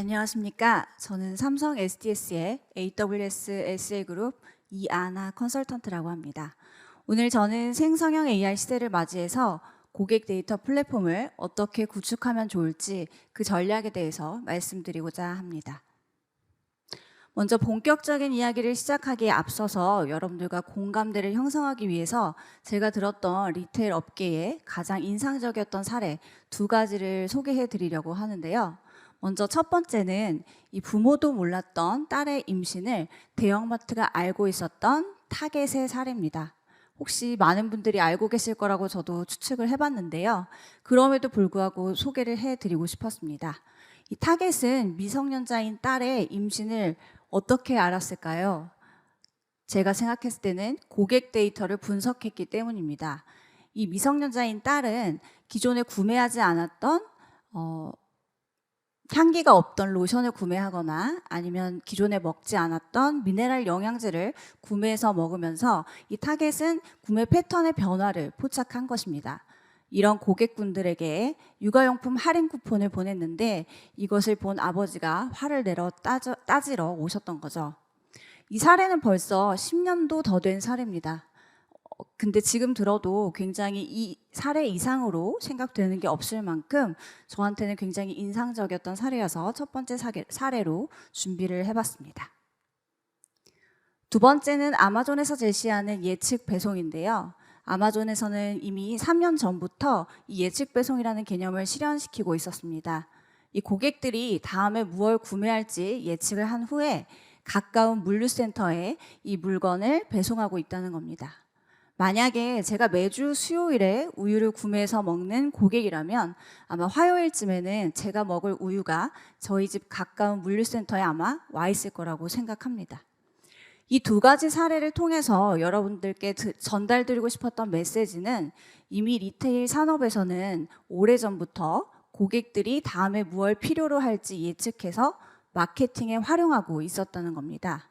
안녕하십니까. 저는 삼성 SDS의 AWS SA 그룹 이아나 컨설턴트라고 합니다. 오늘 저는 생성형 AI 시대를 맞이해서 고객 데이터 플랫폼을 어떻게 구축하면 좋을지 그 전략에 대해서 말씀드리고자 합니다. 먼저 본격적인 이야기를 하기에 앞서서 여러분들과 공감대를 형성하기 위해서 제가 들었던 리테일 업계의 가장 인상적이었던 사례 두 가지를 소개해 드리려고 하는데요. 먼저 첫 번째는 이 부모도 몰랐던 딸의 임신을 대형마트가 알고 있었던 타겟의 사례입니다. 혹시 많은 분들이 알고 계실 거라고 저도 추측을 해봤는데요. 그럼에도 불구하고 소개를 해드리고 싶었습니다. 이 타겟은 미성년자인 딸의 임신을 어떻게 알았을까요? 제가 생각했을 때는 고객 데이터를 분석했기 때문입니다. 이 미성년자인 딸은 기존에 구매하지 않았던 어, 향기가 없던 로션을 구매하거나 아니면 기존에 먹지 않았던 미네랄 영양제를 구매해서 먹으면서 이 타겟은 구매 패턴의 변화를 포착한 것입니다. 이런 고객분들에게 육아용품 할인 쿠폰을 보냈는데 이것을 본 아버지가 화를 내러 따지러 오셨던 거죠. 이 사례는 벌써 10년도 더 된 사례입니다. 어, 근데 지금 들어도 굉장히 이 사례 이상으로 생각되는 게 없을 만큼 저한테는 굉장히 인상적이었던 사례여서 첫 번째 사례, 사례로 준비를 해봤습니다. 두 번째는 아마존에서 제시하는 예측 배송인데요. 아마존에서는 이미 3년 전부터 이 예측 배송이라는 개념을 실현시키고 있었습니다. 이 고객들이 다음에 무엇을 구매할지 예측을 한 후에 가까운 물류센터에 이 물건을 배송하고 있다는 겁니다. 만약에 제가 매주 수요일에 우유를 구매해서 먹는 고객이라면 아마 화요일쯤에는 제가 먹을 우유가 저희 집 가까운 물류센터에 아마 와 있을 거라고 생각합니다. 이 두 가지 사례를 통해서 여러분들께 전달드리고 싶었던 메시지는 이미 리테일 산업에서는 오래전부터 고객들이 다음에 무엇을 필요로 할지 예측해서 마케팅에 활용하고 있었다는 겁니다.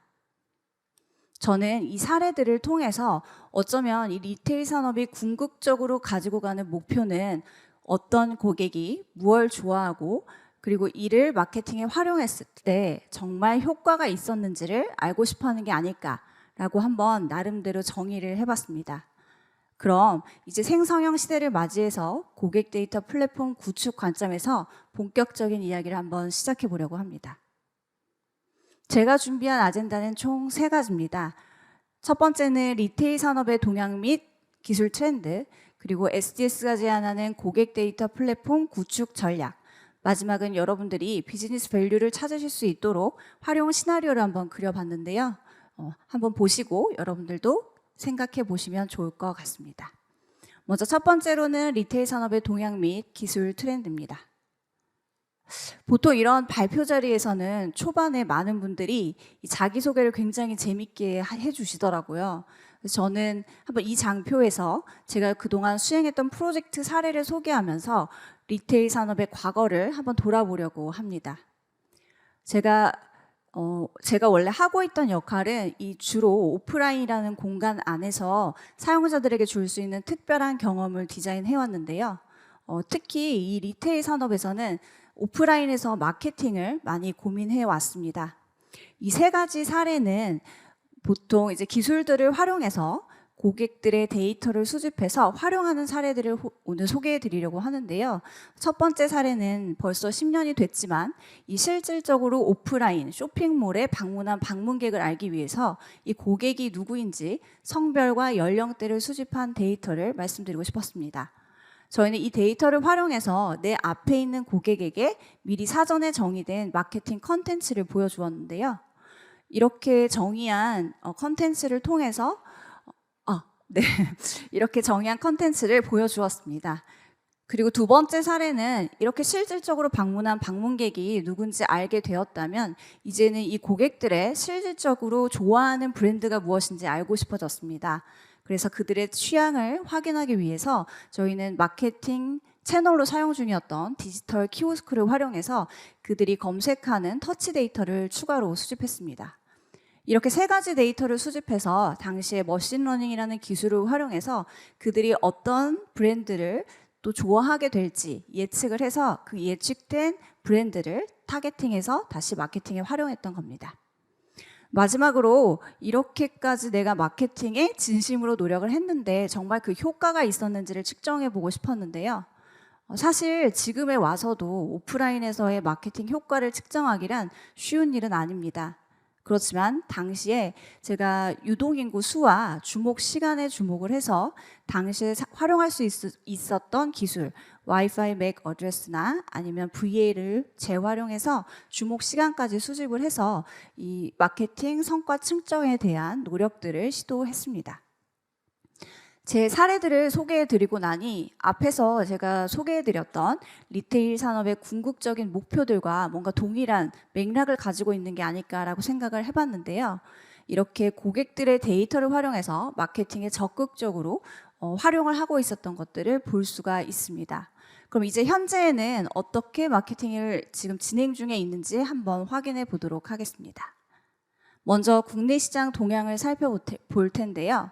저는 이 사례들을 통해서 어쩌면 이 리테일 산업이 궁극적으로 가지고 가는 목표는 어떤 고객이 무엇을 좋아하고 그리고 이를 마케팅에 활용했을 때 정말 효과가 있었는지를 알고 싶어 하는 게 아닐까라고 한번 나름대로 정의를 해봤습니다. 그럼 이제 생성형 시대를 맞이해서 고객 데이터 플랫폼 구축 관점에서 본격적인 이야기를 한번 시작해 보려고 합니다. 제가 준비한 아젠다는 총 세 가지입니다. 첫 번째는 리테일 산업의 동향 및 기술 트렌드, 그리고 SDS가 제안하는 고객 데이터 플랫폼 구축 전략, 마지막은 여러분들이 비즈니스 밸류를 찾으실 수 있도록 활용 시나리오를 한번 그려봤는데요. 어, 한번 보시고 여러분들도 생각해 보시면 좋을 것 같습니다. 먼저 첫 번째로는 리테일 산업의 동향 및 기술 트렌드입니다. 보통 이런 발표 자리에서는 초반에 많은 분들이 자기소개를 굉장히 재밌게 해주시더라고요. 저는 한번 이 장표에서 제가 그동안 수행했던 프로젝트 사례를 소개하면서 리테일 산업의 과거를 한번 돌아보려고 합니다. 제가 어, 제가 원래 하고 있던 역할은 이 주로 오프라인이라는 공간 안에서 사용자들에게 줄 수 있는 특별한 경험을 디자인해 왔는데요. 어, 특히 이 리테일 산업에서는 오프라인에서 마케팅을 많이 고민해 왔습니다. 이 세 가지 사례는 보통 이제 기술들을 활용해서 고객들의 데이터를 수집해서 활용하는 사례들을 오늘 소개해 드리려고 하는데요. 첫 번째 사례는 벌써 10년이 됐지만 이 실질적으로 오프라인 쇼핑몰에 방문한 방문객을 알기 위해서 이 고객이 누구인지 성별과 연령대를 수집한 데이터를 말씀드리고 싶었습니다. 저희는 이 데이터를 활용해서 내 앞에 있는 고객에게 미리 사전에 정의된 마케팅 컨텐츠를 보여주었는데요. 이렇게 정의한 어, 컨텐츠를 통해서 어, 네. 이렇게 정의한 컨텐츠를 보여주었습니다. 그리고 두 번째 사례는 이렇게 실질적으로 방문한 방문객이 누군지 알게 되었다면 이제는 이 고객들의 실질적으로 좋아하는 브랜드가 무엇인지 알고 싶어졌습니다. 그래서 그들의 취향을 확인하기 위해서 저희는 마케팅 채널로 사용 중이었던 디지털 키오스크를 활용해서 그들이 검색하는 터치 데이터를 추가로 수집했습니다. 이렇게 세 가지 데이터를 수집해서 당시에 머신러닝이라는 기술을 활용해서 그들이 어떤 브랜드를 또 좋아하게 될지 예측을 해서 그 예측된 브랜드를 타겟팅해서 다시 마케팅에 활용했던 겁니다. 마지막으로 이렇게까지 내가 마케팅에 진심으로 노력을 했는데 정말 그 효과가 있었는지를 측정해 보고 싶었는데요. 어, 사실 지금에 와서도 오프라인에서의 마케팅 효과를 측정하기란 쉬운 일은 아닙니다. 그렇지만 당시에 제가 유동인구 수와 주목 시간에 주목을 해서 당시에 사- 활용할 수 있, 있었던 기술, 와이파이 맥 어드레스나 아니면 VA를 재활용해서 주목 시간까지 수집을 해서 이 마케팅 성과 측정에 대한 노력들을 시도했습니다. 제 사례들을 소개해 드리고 나니 앞에서 제가 소개해 드렸던 리테일 산업의 궁극적인 목표들과 뭔가 동일한 맥락을 가지고 있는 게 아닐까라고 생각을 해봤는데요. 이렇게 고객들의 데이터를 활용해서 마케팅에 적극적으로 어, 활용을 하고 있었던 것들을 볼 수가 있습니다. 그럼 이제 현재에는 어떻게 마케팅을 지금 진행 중에 있는지 한번 확인해 보도록 하겠습니다. 먼저 국내 시장 동향을 살펴볼 텐데요.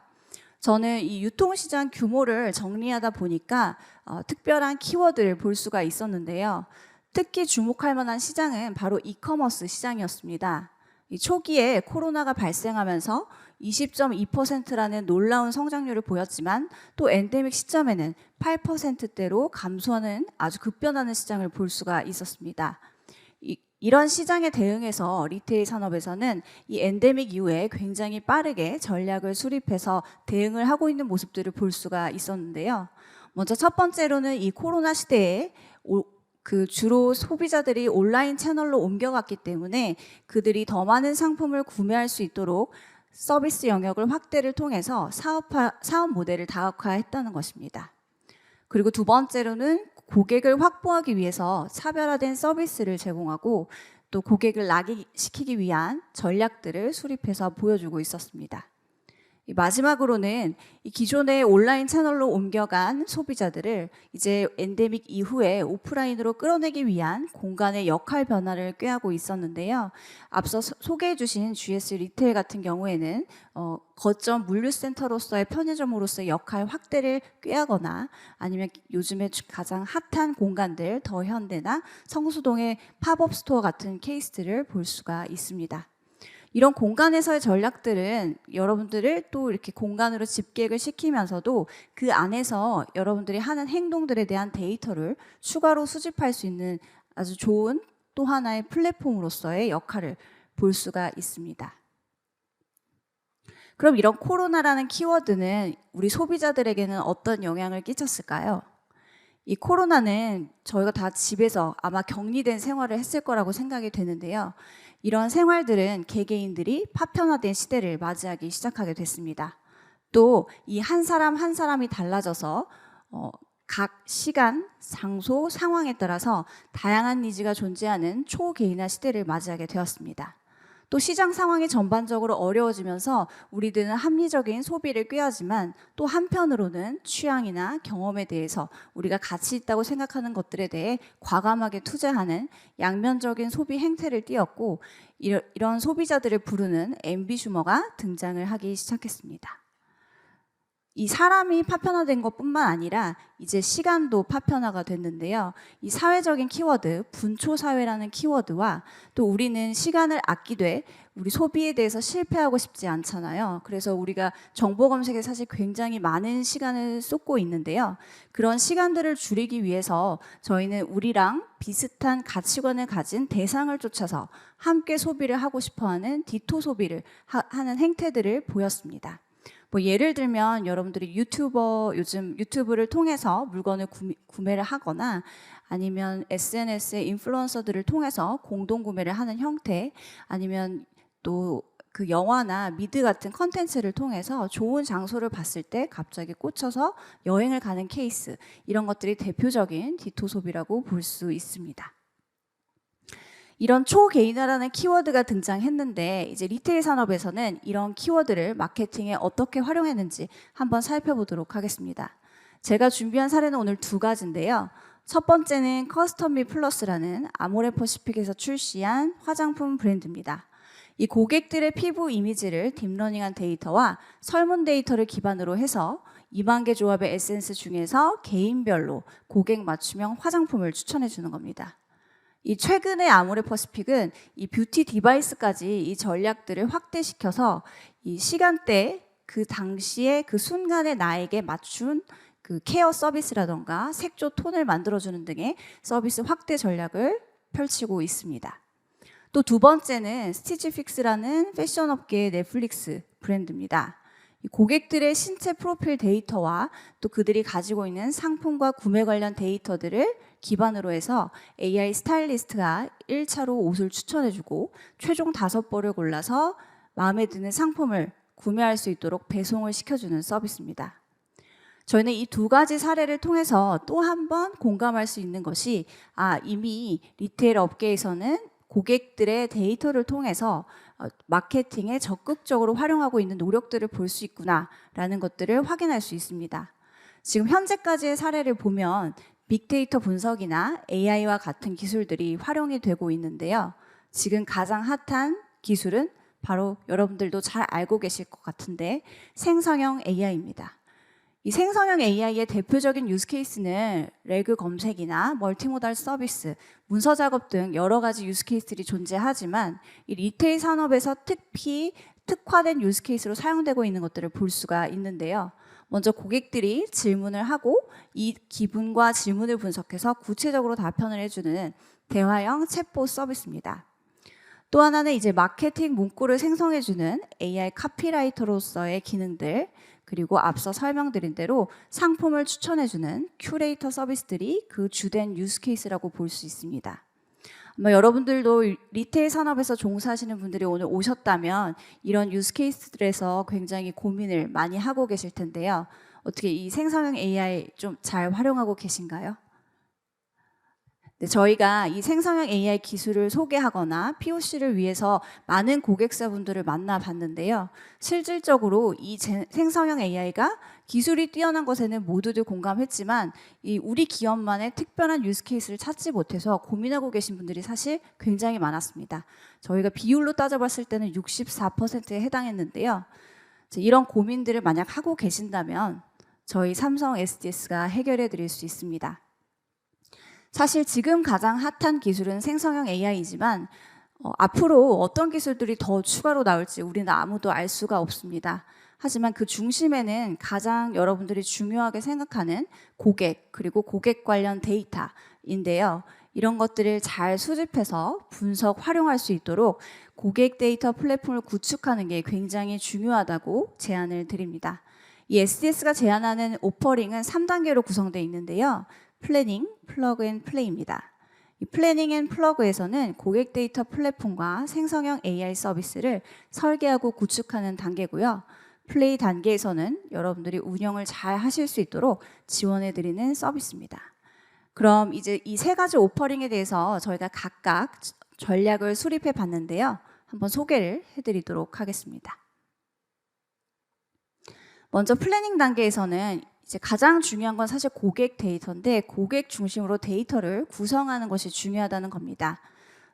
저는 이 유통시장 규모를 정리하다 보니까 어, 특별한 키워드를 볼 수가 있었는데요. 특히 주목할 만한 시장은 바로 이커머스 시장이었습니다. 이 초기에 코로나가 발생하면서 20.2%라는 놀라운 성장률을 보였지만 또 엔데믹 시점에는 8%대로 감소하는 아주 급변하는 시장을 볼 수가 있었습니다. 이, 이런 시장에 대응해서 리테일 산업에서는 이 엔데믹 이후에 굉장히 빠르게 전략을 수립해서 대응을 하고 있는 모습들을 볼 수가 있었는데요. 먼저 첫 번째로는 이 코로나 시대에 오- 그 주로 소비자들이 온라인 채널로 옮겨갔기 때문에 그들이 더 많은 상품을 구매할 수 있도록 서비스 영역을 확대를 통해서 사업화, 사업 모델을 다각화했다는 것입니다. 그리고 두 번째로는 고객을 확보하기 위해서 차별화된 서비스를 제공하고 또 고객을 낙이시키기 위한 전략들을 수립해서 보여주고 있었습니다. 이 마지막으로는 이 기존의 온라인 채널로 옮겨간 소비자들을 이제 엔데믹 이후에 오프라인으로 끌어내기 위한 공간의 역할 변화를 꾀하고 있었는데요. 앞서 소- 소개해 주신 GS 리테일 같은 경우에는 어, 거점 물류센터로서의 편의점으로서의 역할 확대를 꾀하거나 아니면 요즘에 가장 핫한 공간들 더 현대나 성수동의 팝업 스토어 같은 케이스들을 볼 수가 있습니다. 이런 공간에서의 전략들은 여러분들을 또 이렇게 공간으로 집객을 시키면서도 그 안에서 여러분들이 하는 행동들에 대한 데이터를 추가로 수집할 수 있는 아주 좋은 또 하나의 플랫폼으로서의 역할을 볼 수가 있습니다. 그럼 이런 코로나라는 키워드는 우리 소비자들에게는 어떤 영향을 끼쳤을까요? 이 코로나는 저희가 다 집에서 아마 격리된 생활을 했을 거라고 생각이 되는데요. 이런 생활들은 개개인들이 파편화된 시대를 맞이하기 시작하게 됐습니다. 또 이 한 사람 한 사람이 달라져서 어, 각 시간, 장소, 상황에 따라서 다양한 니즈가 존재하는 초개인화 시대를 맞이하게 되었습니다. 또 시장 상황이 전반적으로 어려워지면서 우리들은 합리적인 소비를 꾀하지만 또 한편으로는 취향이나 경험에 대해서 우리가 가치 있다고 생각하는 것들에 대해 과감하게 투자하는 양면적인 소비 행태를 띄었고 이런 소비자들을 부르는 엠비슈머가 등장을 하기 시작했습니다. 이 사람이 파편화된 것뿐만 아니라 이제 시간도 파편화가 됐는데요. 이 사회적인 키워드, 분초 사회라는 키워드와 또 우리는 시간을 아끼되 우리 소비에 대해서 실패하고 싶지 않잖아요. 그래서 우리가 정보 검색에 사실 굉장히 많은 시간을 쏟고 있는데요. 그런 시간들을 줄이기 위해서 저희는 우리랑 비슷한 가치관을 가진 대상을 쫓아서 함께 소비를 하고 싶어 하는 디토 소비를 하, 하는 행태들을 보였습니다. 뭐 예를 들면 여러분들이 유튜버 요즘 유튜브를 통해서 물건을 구매, 구매 를 하거나 아니면 SNS의 인플루언서들을 통해서 공동 구매를 하는 형태 아니면 또 그 영화나 미드 같은 컨텐츠를 통해서 좋은 장소를 봤을 때 갑자기 꽂혀서 여행을 가는 케이스 이런 것들이 대표적인 디토 소비라고 볼 수 있습니다. 이런 초개인화라는 키워드가 등장했는데 이제 리테일 산업에서는 이런 키워드를 마케팅에 어떻게 활용했는지 한번 살펴보도록 하겠습니다. 제가 준비한 사례는 오늘 두 가지인데요. 첫 번째는 커스텀미 플러스라는 아모레퍼시픽에서 출시한 화장품 브랜드입니다. 이 고객들의 피부 이미지를 딥러닝한 데이터와 설문 데이터를 기반으로 해서 2만 개 조합의 에센스 중에서 개인별로 고객 맞춤형 화장품을 추천해 주는 겁니다. 이 최근에 아모레퍼시픽은 이 뷰티 디바이스까지 이 전략들을 확대시켜서 이 시간대 그 당시에 그 순간에 나에게 맞춘 그 케어 서비스라던가 색조 톤을 만들어주는 등의 서비스 확대 전략을 펼치고 있습니다. 또 두 번째는 스티치픽스라는 패션 업계의 넷플릭스 브랜드입니다. 이 고객들의 신체 프로필 데이터와 또 그들이 가지고 있는 상품과 구매 관련 데이터들을 기반으로 해서 AI 스타일리스트가 1차로 옷을 추천해주고 최종 다섯 벌을 골라서 마음에 드는 상품을 구매할 수 있도록 배송을 시켜주는 서비스입니다. 저희는 이 두 가지 사례를 통해서 또 한 번 공감할 수 있는 것이 아 이미 리테일 업계에서는 고객들의 데이터를 통해서 어, 마케팅에 적극적으로 활용하고 있는 노력들을 볼 수 있구나라는 것들을 확인할 수 있습니다. 지금 현재까지의 사례를 보면 빅데이터 분석이나 AI와 같은 기술들이 활용이 되고 있는데요. 지금 가장 핫한 기술은 바로 여러분들도 잘 알고 계실 것 같은데 생성형 AI입니다. 이 생성형 AI의 대표적인 유스케이스는 레그 검색이나 멀티모달 서비스, 문서 작업 등 여러 가지 유스케이스들이 존재하지만 이 리테일 산업에서 특히 특화된 유스케이스로 사용되고 있는 것들을 볼 수가 있는데요. 먼저 고객들이 질문을 하고 이 기분과 질문을 분석해서 구체적으로 답변을 해주는 대화형 챗봇 서비스입니다. 또 하나는 이제 마케팅 문구를 생성해주는 AI 카피라이터로서의 기능들, 그리고 앞서 설명드린 대로 상품을 추천해주는 큐레이터 서비스들이 그 주된 유스 케이스라고 볼 수 있습니다. 아마 여러분들도 리테일 산업에서 종사하시는 분들이 오늘 오셨다면 이런 유스 케이스들에서 굉장히 고민을 많이 하고 계실 텐데요. 어떻게 이 생성형 AI 좀 잘 활용하고 계신가요? 네, 저희가 이 생성형 AI 기술을 소개하거나 POC를 위해서 많은 고객사분들을 만나봤는데요. 실질적으로 이 제- 생성형 AI가 기술이 뛰어난 것에는 모두들 공감했지만 이 우리 기업만의 특별한 유스 케이스를 찾지 못해서 고민하고 계신 분들이 사실 굉장히 많았습니다. 저희가 비율로 따져봤을 때는 64%에 해당했는데요. 이런 고민들을 만약 하고 계신다면 저희 삼성 SDS가 해결해 드릴 수 있습니다. 사실 지금 가장 핫한 기술은 생성형 AI이지만 어, 앞으로 어떤 기술들이 더 추가로 나올지 우리는 아무도 알 수가 없습니다. 하지만 그 중심에는 가장 여러분들이 중요하게 생각하는 고객 그리고 고객 관련 데이터인데요. 이런 것들을 잘 수집해서 분석 활용할 수 있도록 고객 데이터 플랫폼을 구축하는 게 굉장히 중요하다고 제안을 드립니다. 이 SDS가 제안하는 오퍼링은 3단계로 구성되어 있는데요. 플래닝, 플러그 앤 플레이입니다. 이 플래닝 앤 플러그에서는 고객 데이터 플랫폼과 생성형 AI 서비스를 설계하고 구축하는 단계고요. 플레이 단계에서는 여러분들이 운영을 잘 하실 수 있도록 지원해 드리는 서비스입니다. 그럼 이제 이 세 가지 오퍼링에 대해서 저희가 각각 전략을 수립해 봤는데요. 한번 소개를 해 드리도록 하겠습니다. 먼저 플래닝 단계에서는 이제 가장 중요한 건 사실 고객 데이터인데 고객 중심으로 데이터를 구성하는 것이 중요하다는 겁니다.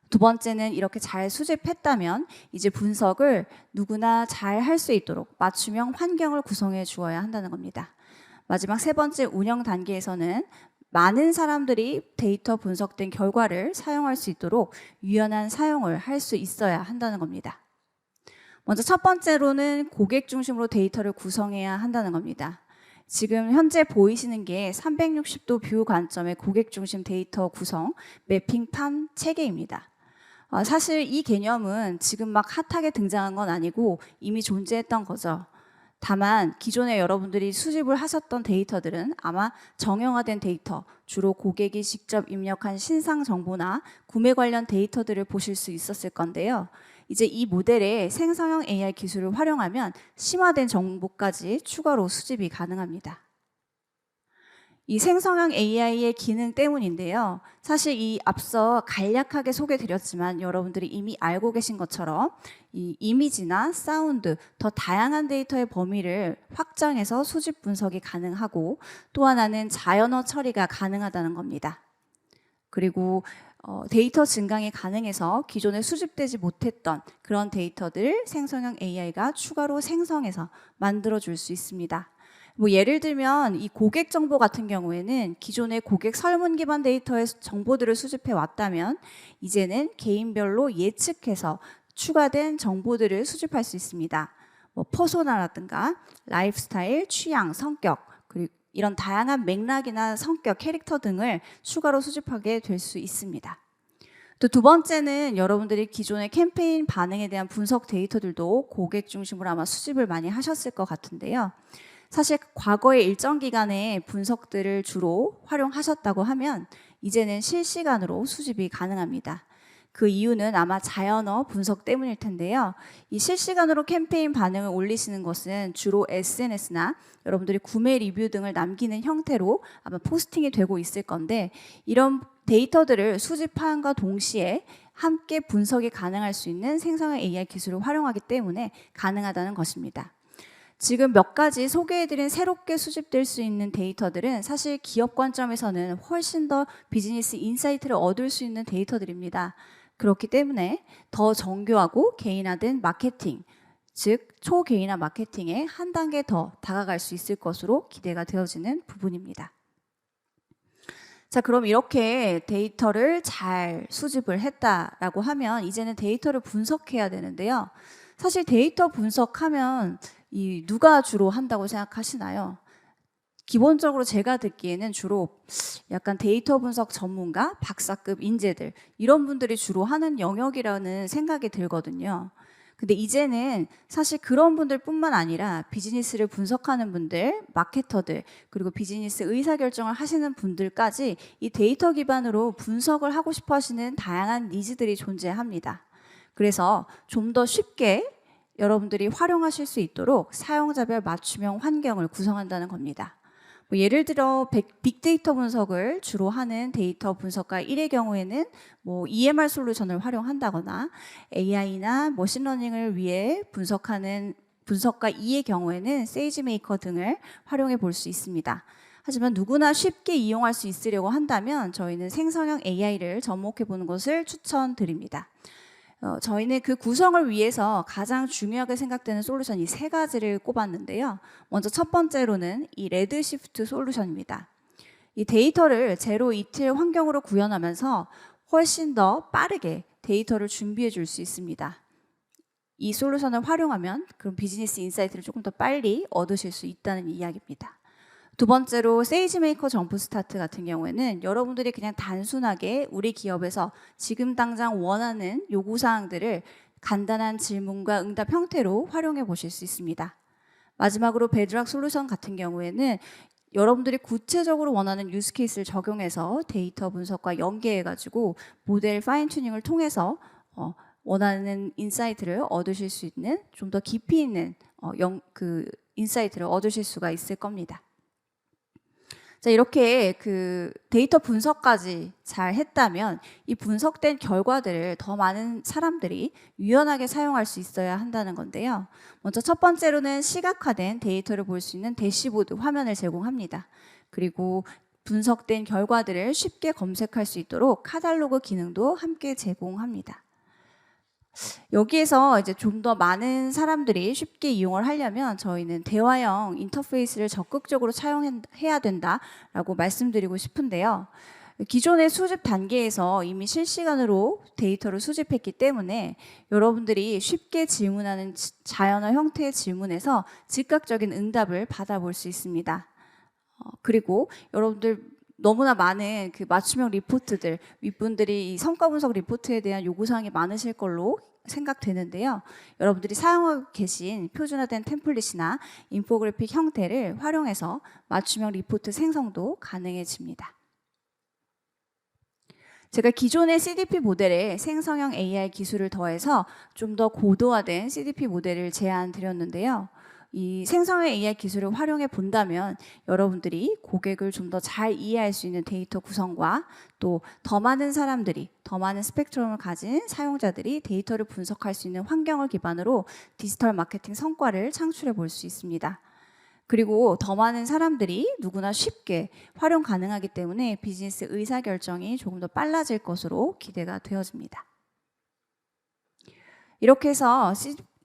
두 번째는 이렇게 잘 수집했다면 이제 분석을 누구나 잘 할 수 있도록 맞춤형 환경을 구성해 주어야 한다는 겁니다. 마지막 세 번째 운영 단계에서는 많은 사람들이 데이터 분석된 결과를 사용할 수 있도록 유연한 사용을 할 수 있어야 한다는 겁니다. 먼저 첫 번째로는 고객 중심으로 데이터를 구성해야 한다는 겁니다. 지금 현재 보이시는 게 360도 뷰 관점의 고객 중심 데이터 구성 매핑판 체계입니다. 어, 사실 이 개념은 지금 막 핫하게 등장한 건 아니고 이미 존재했던 거죠. 다만 기존에 여러분들이 수집을 하셨던 데이터들은 아마 정형화된 데이터, 주로 고객이 직접 입력한 신상 정보나 구매 관련 데이터들을 보실 수 있었을 건데요. 이제 이 모델의 생성형 AI 기술을 활용하면 심화된 정보까지 추가로 수집이 가능합니다. 이 생성형 AI의 기능 때문인데요. 사실 이 앞서 간략하게 소개드렸지만 여러분들이 이미 알고 계신 것처럼 이 이미지나 사운드, 더 다양한 데이터의 범위를 확장해서 수집 분석이 가능하고 또 하나는 자연어 처리가 가능하다는 겁니다. 그리고 어, 데이터 증강이 가능해서 기존에 수집되지 못했던 그런 데이터들 생성형 AI가 추가로 생성해서 만들어 줄 수 있습니다. 뭐 예를 들면 이 고객 정보 같은 경우에는 기존의 고객 설문 기반 데이터의 정보들을 수집해 왔다면 이제는 개인별로 예측해서 추가된 정보들을 수집할 수 있습니다. 뭐 퍼소나라든가 라이프 스타일, 취향, 성격 이런 다양한 맥락이나 성격, 캐릭터 등을 추가로 수집하게 될 수 있습니다. 또 두 번째는 여러분들이 기존의 캠페인 반응에 대한 분석 데이터들도 고객 중심으로 아마 수집을 많이 하셨을 것 같은데요. 사실 과거의 일정 기간의 분석들을 주로 활용하셨다고 하면 이제는 실시간으로 수집이 가능합니다. 그 이유는 아마 자연어 분석 때문일 텐데요. 이 실시간으로 캠페인 반응을 올리시는 것은 주로 SNS나 여러분들이 구매 리뷰 등을 남기는 형태로 아마 포스팅이 되고 있을 건데 이런 데이터들을 수집함과 동시에 함께 분석이 가능할 수 있는 생성형 AI 기술을 활용하기 때문에 가능하다는 것입니다. 지금 몇 가지 소개해드린 새롭게 수집될 수 있는 데이터들은 사실 기업 관점에서는 훨씬 더 비즈니스 인사이트를 얻을 수 있는 데이터들입니다. 그렇기 때문에 더 정교하고 개인화된 마케팅, 즉 초개인화 마케팅에 한 단계 더 다가갈 수 있을 것으로 기대가 되어지는 부분입니다. 자, 그럼 이렇게 데이터를 잘 수집을 했다라고 하면 이제는 데이터를 분석해야 되는데요. 사실 데이터 분석하면 이 누가 주로 한다고 생각하시나요? 기본적으로 제가 듣기에는 주로 약간 데이터 분석 전문가, 박사급 인재들 이런 분들이 주로 하는 영역이라는 생각이 들거든요. 근데 이제는 사실 그런 분들뿐만 아니라 비즈니스를 분석하는 분들, 마케터들, 그리고 비즈니스 의사결정을 하시는 분들까지 이 데이터 기반으로 분석을 하고 싶어 하시는 다양한 니즈들이 존재합니다. 그래서 좀 더 쉽게 여러분들이 활용하실 수 있도록 사용자별 맞춤형 환경을 구성한다는 겁니다. 뭐 예를 들어 빅데이터 분석을 주로 하는 데이터 분석가 1의 경우에는 뭐 EMR 솔루션을 활용한다거나 AI나 머신러닝을 위해 분석하는 분석가 2의 경우에는 세이지메이커 등을 활용해 볼 수 있습니다. 하지만 누구나 쉽게 이용할 수 있으려고 한다면 저희는 생성형 AI를 접목해 보는 것을 추천드립니다. 어, 저희는 그 구성을 위해서 가장 중요하게 생각되는 솔루션 이 세 가지를 꼽았는데요. 먼저 첫 번째로는 이 레드 시프트 솔루션입니다. 이 데이터를 제로 이틀 환경으로 구현하면서 훨씬 더 빠르게 데이터를 준비해 줄 수 있습니다. 이 솔루션을 활용하면 그럼 비즈니스 인사이트를 조금 더 빨리 얻으실 수 있다는 이야기입니다. 두 번째로 세이지 메이커 점프 스타트 같은 경우에는 여러분들이 그냥 단순하게 우리 기업에서 지금 당장 원하는 요구 사항들을 간단한 질문과 응답 형태로 활용해 보실 수 있습니다. 마지막으로 베드락 솔루션 같은 경우에는 여러분들이 구체적으로 원하는 유스 케이스를 적용해서 데이터 분석과 연계해 가지고 모델 파인 튜닝을 통해서 어, 원하는 인사이트를 얻으실 수 있는 좀 더 깊이 있는 어, 영, 그 인사이트를 얻으실 수가 있을 겁니다. 자, 이렇게 그 데이터 분석까지 잘 했다면 이 분석된 결과들을 더 많은 사람들이 유연하게 사용할 수 있어야 한다는 건데요. 먼저 첫 번째로는 시각화된 데이터를 볼 수 있는 대시보드 화면을 제공합니다. 그리고 분석된 결과들을 쉽게 검색할 수 있도록 카탈로그 기능도 함께 제공합니다. 여기에서 이제 좀 더 많은 사람들이 쉽게 이용을 하려면 저희는 대화형 인터페이스를 적극적으로 차용해야 된다라고 말씀드리고 싶은데요. 기존의 수집 단계에서 이미 실시간으로 데이터를 수집했기 때문에 여러분들이 쉽게 질문하는 자연어 형태의 질문에서 즉각적인 응답을 받아볼 수 있습니다. 어, 그리고 여러분들 너무나 많은 그 맞춤형 리포트들 윗분들이 이 성과 분석 리포트에 대한 요구 사항이 많으실 걸로 생각되는데요. 여러분들이 사용하고 계신 표준화된 템플릿이나 인포그래픽 형태를 활용해서 맞춤형 리포트 생성도 가능해집니다. 제가 기존의 CDP 모델에 생성형 AI 기술을 더해서 좀 더 고도화된 CDP 모델을 제안 드렸는데요. 이 생성형 AI 기술을 활용해 본다면 여러분들이 고객을 좀 더 잘 이해할 수 있는 데이터 구성과 또 더 많은 사람들이 더 많은 스펙트럼을 가진 사용자들이 데이터를 분석할 수 있는 환경을 기반으로 디지털 마케팅 성과를 창출해 볼 수 있습니다. 그리고 더 많은 사람들이 누구나 쉽게 활용 가능하기 때문에 비즈니스 의사 결정이 조금 더 빨라질 것으로 기대가 되어집니다. 이렇게 해서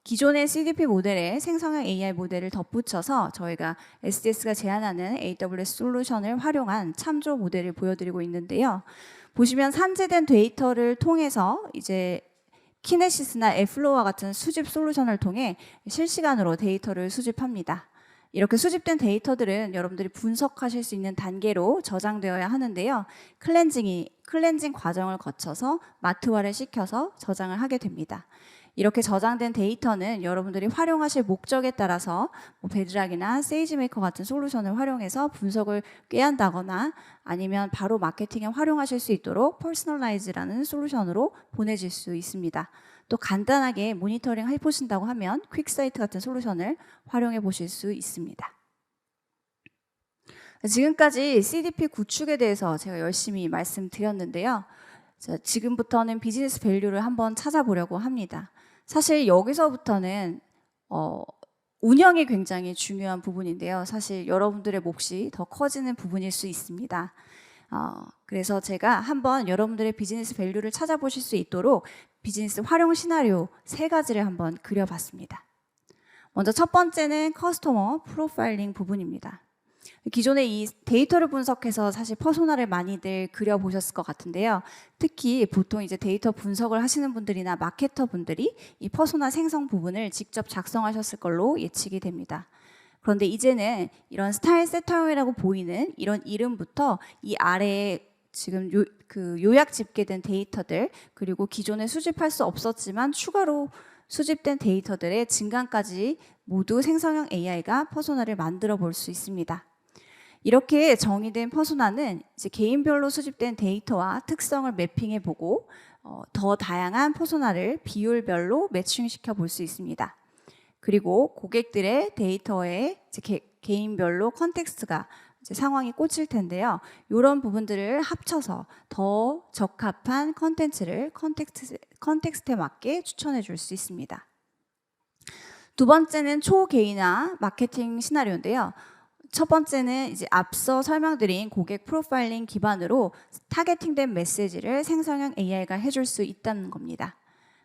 기존의 CDP 모델에 생성형 AI 모델을 덧붙여서 저희가 SDS가 제안하는 AWS 솔루션을 활용한 참조 모델을 보여드리고 있는데요. 보시면 산재된 데이터를 통해서 이제 키네시스나 에플로와 같은 수집 솔루션을 통해 실시간으로 데이터를 수집합니다. 이렇게 수집된 데이터들은 여러분들이 분석하실 수 있는 단계로 저장되어야 하는데요. 클렌징이 클렌징 과정을 거쳐서 마트화를 시켜서 저장을 하게 됩니다. 이렇게 저장된 데이터는 여러분들이 활용하실 목적에 따라서 뭐 베드락이나 세이지메이커 같은 솔루션을 활용해서 분석을 꾀한다거나 아니면 바로 마케팅에 활용하실 수 있도록 퍼스널라이즈라는 솔루션으로 보내질 수 있습니다. 또 간단하게 모니터링 해보신다고 하면 퀵사이트 같은 솔루션을 활용해 보실 수 있습니다. 지금까지 CDP 구축에 대해서 제가 열심히 말씀드렸는데요. 자, 지금부터는 비즈니스 밸류를 한번 찾아보려고 합니다. 사실 여기서부터는 어, 운영이 굉장히 중요한 부분인데요. 사실 여러분들의 몫이 더 커지는 부분일 수 있습니다. 어, 그래서 제가 한번 여러분들의 비즈니스 밸류를 찾아보실 수 있도록 비즈니스 활용 시나리오 세 가지를 한번 그려봤습니다. 먼저 첫 번째는 커스터머 프로파일링 부분입니다. 기존에 이 데이터를 분석해서 사실 퍼소나를 많이들 그려보셨을 것 같은데요. 특히 보통 이제 데이터 분석을 하시는 분들이나 마케터 분들이 이 퍼소나 생성 부분을 직접 작성하셨을 걸로 예측이 됩니다. 그런데 이제는 이런 스타일 세터형이라고 보이는 이런 이름부터 이 아래에 지금 요, 그 요약 집계된 데이터들 그리고 기존에 수집할 수 없었지만 추가로 수집된 데이터들의 증강까지 모두 생성형 AI가 퍼소나를 만들어 볼 수 있습니다. 이렇게 정의된 퍼소나는 이제 개인별로 수집된 데이터와 특성을 매핑해 보고 어, 더 다양한 퍼소나를 비율별로 매칭시켜 볼 수 있습니다. 그리고 고객들의 데이터에 개, 개인별로 컨텍스트가 상황이 꽂힐 텐데요. 이런 부분들을 합쳐서 더 적합한 컨텐츠를 컨텍스트, 컨텍스트에 맞게 추천해 줄 수 있습니다. 두 번째는 초개인화 마케팅 시나리오인데요. 첫 번째는 이제 앞서 설명드린 고객 프로파일링 기반으로 타겟팅된 메시지를 생성형 AI가 해줄 수 있다는 겁니다.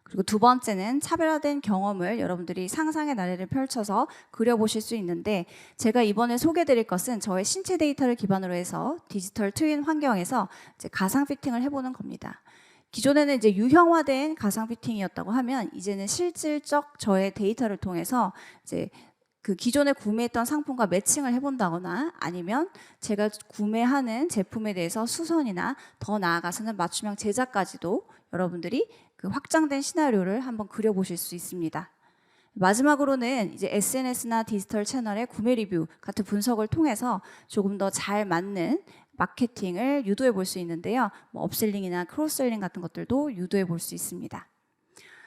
그리고 두 번째는 차별화된 경험을 여러분들이 상상의 나래를 펼쳐서 그려보실 수 있는데 제가 이번에 소개드릴 것은 저의 신체 데이터를 기반으로 해서 디지털 트윈 환경에서 가상 피팅을 해보는 겁니다. 기존에는 이제 유형화된 가상 피팅이었다고 하면 이제는 실질적 저의 데이터를 통해서 이제 그 기존에 구매했던 상품과 매칭을 해본다거나 아니면 제가 구매하는 제품에 대해서 수선이나 더 나아가서는 맞춤형 제작까지도 여러분들이 그 확장된 시나리오를 한번 그려보실 수 있습니다. 마지막으로는 이제 SNS나 디지털 채널의 구매 리뷰 같은 분석을 통해서 조금 더 잘 맞는 마케팅을 유도해 볼 수 있는데요. 뭐 업셀링이나 크로스셀링 같은 것들도 유도해 볼 수 있습니다.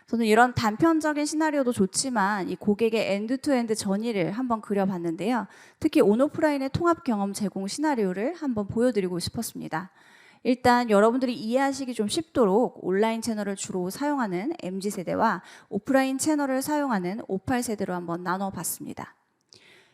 저는 이런 단편적인 시나리오도 좋지만 이 고객의 엔드투엔드 전의를 한번 그려봤는데요. 특히 온오프라인의 통합 경험 제공 시나리오를 한번 보여드리고 싶었습니다. 일단 여러분들이 이해하시기 좀 쉽도록 온라인 채널을 주로 사용하는 MZ 세대와 오프라인 채널을 사용하는 58 세대로 한번 나눠 봤습니다.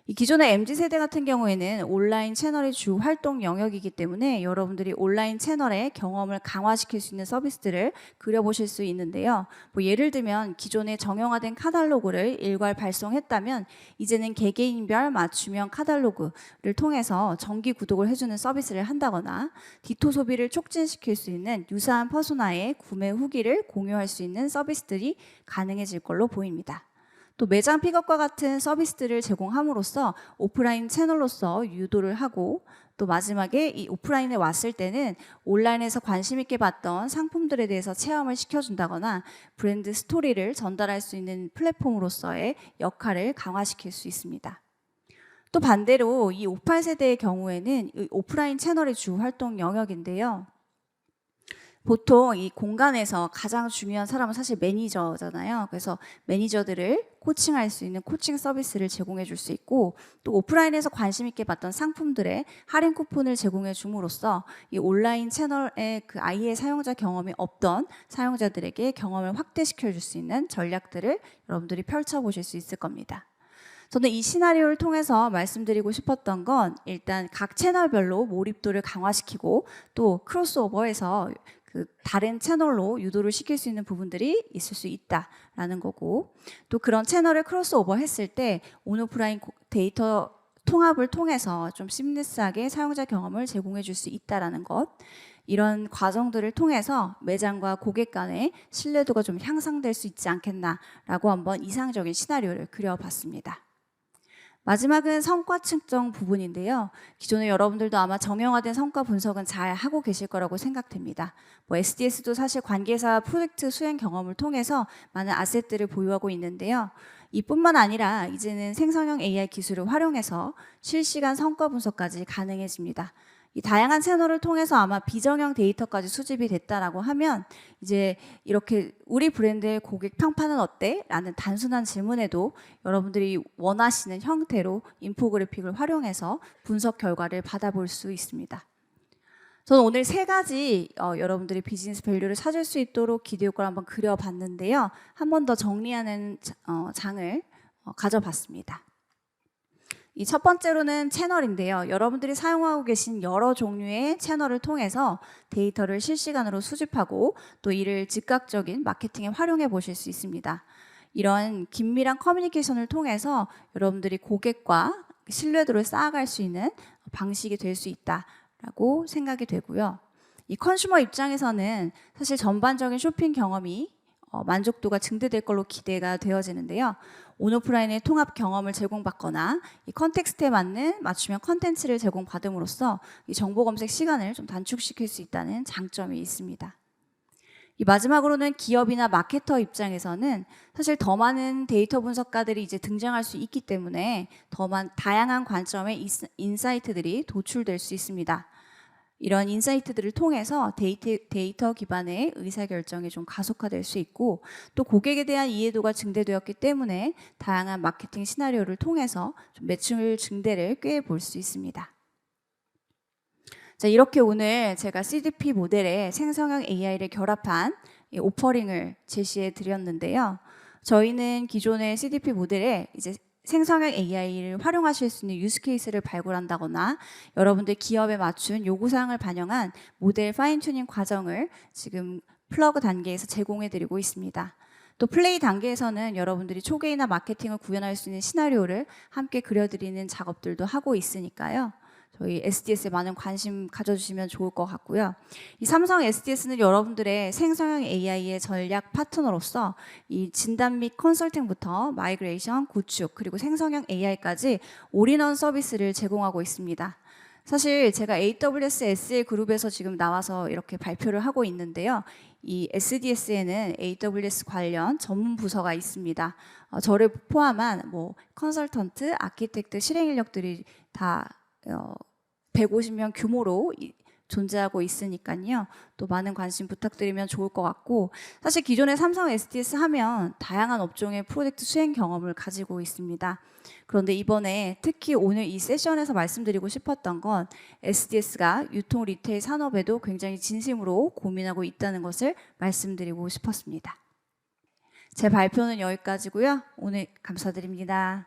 이 기존의 MZ 세대 같은 경우에는 온라인 채널이 주 활동 영역이기 때문에 여러분들이 온라인 채널의 경험을 강화시킬 수 있는 서비스들을 그려보실 수 있는데요. 뭐 예를 들면 기존의 정형화된 카탈로그를 일괄 발송했다면 이제는 개개인별 맞춤형 카탈로그를 통해서 정기 구독을 해주는 서비스를 한다거나 디토 소비를 촉진시킬 수 있는 유사한 퍼소나의 구매 후기를 공유할 수 있는 서비스들이 가능해질 걸로 보입니다. 또 매장 픽업과 같은 서비스들을 제공함으로써 오프라인 채널로서 유도를 하고 또 마지막에 이 오프라인에 왔을 때는 온라인에서 관심 있게 봤던 상품들에 대해서 체험을 시켜준다거나 브랜드 스토리를 전달할 수 있는 플랫폼으로서의 역할을 강화시킬 수 있습니다. 또 반대로 이 58세대의 경우에는 오프라인 채널이 주 활동 영역인데요. 보통 이 공간에서 가장 중요한 사람은 사실 매니저잖아요. 그래서 매니저들을 코칭할 수 있는 코칭 서비스를 제공해 줄 수 있고 또 오프라인에서 관심 있게 봤던 상품들의 할인 쿠폰을 제공해 줌으로써 이 온라인 채널의 그 아이의 사용자 경험이 없던 사용자들에게 경험을 확대시켜 줄 수 있는 전략들을 여러분들이 펼쳐 보실 수 있을 겁니다. 저는 이 시나리오를 통해서 말씀드리고 싶었던 건 일단 각 채널별로 몰입도를 강화시키고 또 크로스오버해서 그 다른 채널로 유도를 시킬 수 있는 부분들이 있을 수 있다라는 거고 또 그런 채널을 크로스오버 했을 때 온오프라인 고- 데이터 통합을 통해서 좀 심리스하게 사용자 경험을 제공해 줄 수 있다라는 것 이런 과정들을 통해서 매장과 고객 간의 신뢰도가 좀 향상될 수 있지 않겠나라고 한번 이상적인 시나리오를 그려봤습니다. 마지막은 성과 측정 부분인데요. 기존에 여러분들도 아마 정형화된 성과 분석은 잘 하고 계실 거라고 생각됩니다. 뭐 SDS도 사실 관계사 프로젝트 수행 경험을 통해서 많은 아셋들을 보유하고 있는데요. 이뿐만 아니라 이제는 생성형 AI 기술을 활용해서 실시간 성과 분석까지 가능해집니다. 이 다양한 채널을 통해서 아마 비정형 데이터까지 수집이 됐다라고 하면 이제 이렇게 우리 브랜드의 고객 평판은 어때? 라는 단순한 질문에도 여러분들이 원하시는 형태로 인포그래픽을 활용해서 분석 결과를 받아볼 수 있습니다. 저는 오늘 세 가지 어, 여러분들이 비즈니스 밸류를 찾을 수 있도록 기대 효과를 한번 그려봤는데요. 한 번 더 정리하는 자- 어, 장을 어, 가져봤습니다. 이 첫 번째로는 채널인데요. 여러분들이 사용하고 계신 여러 종류의 채널을 통해서 데이터를 실시간으로 수집하고 또 이를 즉각적인 마케팅에 활용해 보실 수 있습니다. 이런 긴밀한 커뮤니케이션을 통해서 여러분들이 고객과 신뢰도를 쌓아갈 수 있는 방식이 될 수 있다라고 생각이 되고요. 이 컨슈머 입장에서는 사실 전반적인 쇼핑 경험이 어, 만족도가 증대될 걸로 기대가 되어지는데요. 온오프라인의 통합 경험을 제공받거나 이 컨텍스트에 맞는 맞춤형 컨텐츠를 제공받음으로써 이 정보 검색 시간을 좀 단축시킬 수 있다는 장점이 있습니다. 이 마지막으로는 기업이나 마케터 입장에서는 사실 더 많은 데이터 분석가들이 이제 등장할 수 있기 때문에 더 많은 다양한 관점의 인사이트들이 도출될 수 있습니다. 이런 인사이트들을 통해서 데이터, 데이터 기반의 의사결정이 좀 가속화될 수 있고 또 고객에 대한 이해도가 증대되었기 때문에 다양한 마케팅 시나리오를 통해서 좀 매출 증대를 꾀볼 수 있습니다. 자, 이렇게 오늘 제가 CDP 모델에 생성형 AI를 결합한 이 오퍼링을 제시해 드렸는데요. 저희는 기존의 CDP 모델에 이제 생성형 AI를 활용하실 수 있는 유스 케이스를 발굴한다거나 여러분들 기업에 맞춘 요구사항을 반영한 모델 파인 튜닝 과정을 지금 플러그 단계에서 제공해 드리고 있습니다. 또 플레이 단계에서는 여러분들이 초계이나 마케팅을 구현할 수 있는 시나리오를 함께 그려드리는 작업들도 하고 있으니까요. 저희 SDS에 많은 관심 가져주시면 좋을 것 같고요. 이 삼성 SDS는 여러분들의 생성형 AI의 전략 파트너로서 이 진단 및 컨설팅부터 마이그레이션, 구축, 그리고 생성형 AI까지 올인원 서비스를 제공하고 있습니다. 사실 제가 AWS SA 그룹에서 지금 나와서 이렇게 발표를 하고 있는데요. 이 SDS에는 AWS 관련 전문 부서가 있습니다. 어, 저를 포함한 뭐 컨설턴트, 아키텍트, 실행 인력들이 다 어, 150명 규모로 이- 존재하고 있으니까요. 또 많은 관심 부탁드리면 좋을 것 같고 사실 기존의 삼성 SDS 하면 다양한 업종의 프로젝트 수행 경험을 가지고 있습니다. 그런데 이번에 특히 오늘 이 세션에서 말씀드리고 싶었던 건 SDS가 유통 리테일 산업에도 굉장히 진심으로 고민하고 있다는 것을 말씀드리고 싶었습니다. 제 발표는 여기까지고요. 오늘 감사드립니다.